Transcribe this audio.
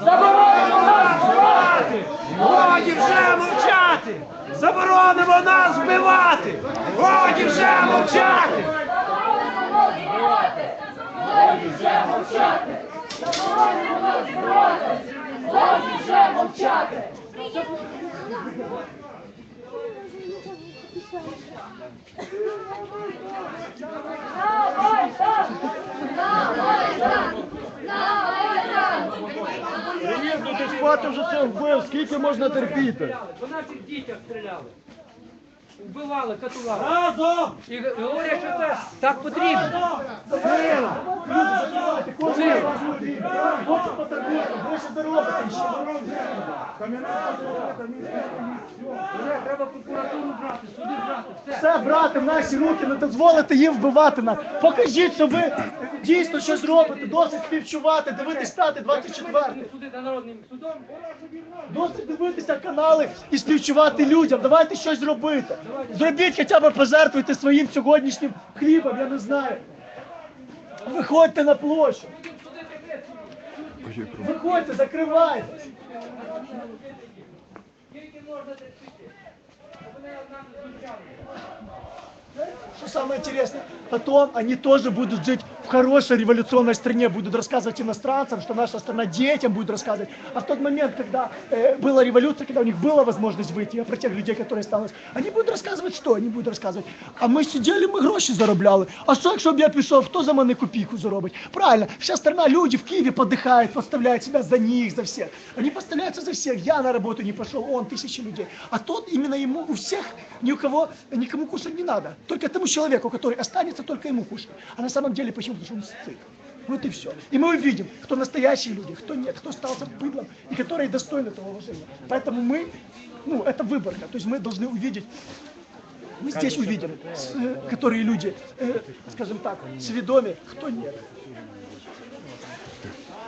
Заборонимо нас вбивати! Годі вже мовчати! Заборонимо нас вбивати! Годі вже мовчати! Годі вже мовчати! Заборонимо нас вбивати! Годі вже мовчати! Це вбив, скільки можна терпіти? 12 дітях стріляли. Вбивали, катували. Разом! І говорять, що це так потрібно. Вже треба прокуратуру брати, суди брати, в наші руки, не дозволити їм вбивати нас. Покажіть, що ви дійсно щось робите, досить співчувати, дивитись стати 24. Судити. Досить дивитися канали і співчувати людям. Давайте щось зробити. Зробіть хоча б пожертвуйте своїм сьогоднішнім хлібом, я не знаю. Виходьте на площу. Виходьте, закривайте. Скільки можна терпіти? Что самое интересное, потом они тоже будут жить в хорошей революционной стране, будут рассказывать иностранцам, что наша страна детям будет рассказывать. А в тот момент, когда э, была революция, когда у них была возможность выйти, я про тех людей, которые осталось, они будут рассказывать что? Они будут рассказывать, а ми сиділи, ми гроші заробляли. А що, якщо б я пішов, хто за мене копійку заробить? Правильно, вся страна, люди в Киеве подыхают, подставляют себя за них, за всех. Они подставляются за всех. Я на работу не пошел, он, тысячи людей. А тот именно ему, у всех, ни у кого, никому кушать не надо. Только тому человеку, который останется, только ему кушать. А на самом деле почему? что он сыт. Вот и все. И мы увидим, кто настоящие люди, кто нет, кто остался быдлом и которые достойны этого уважения. Поэтому мы, ну, это выборка. То есть мы должны увидеть мы здесь увидим, э, которые люди, э, скажем так, сведомы, кто нет.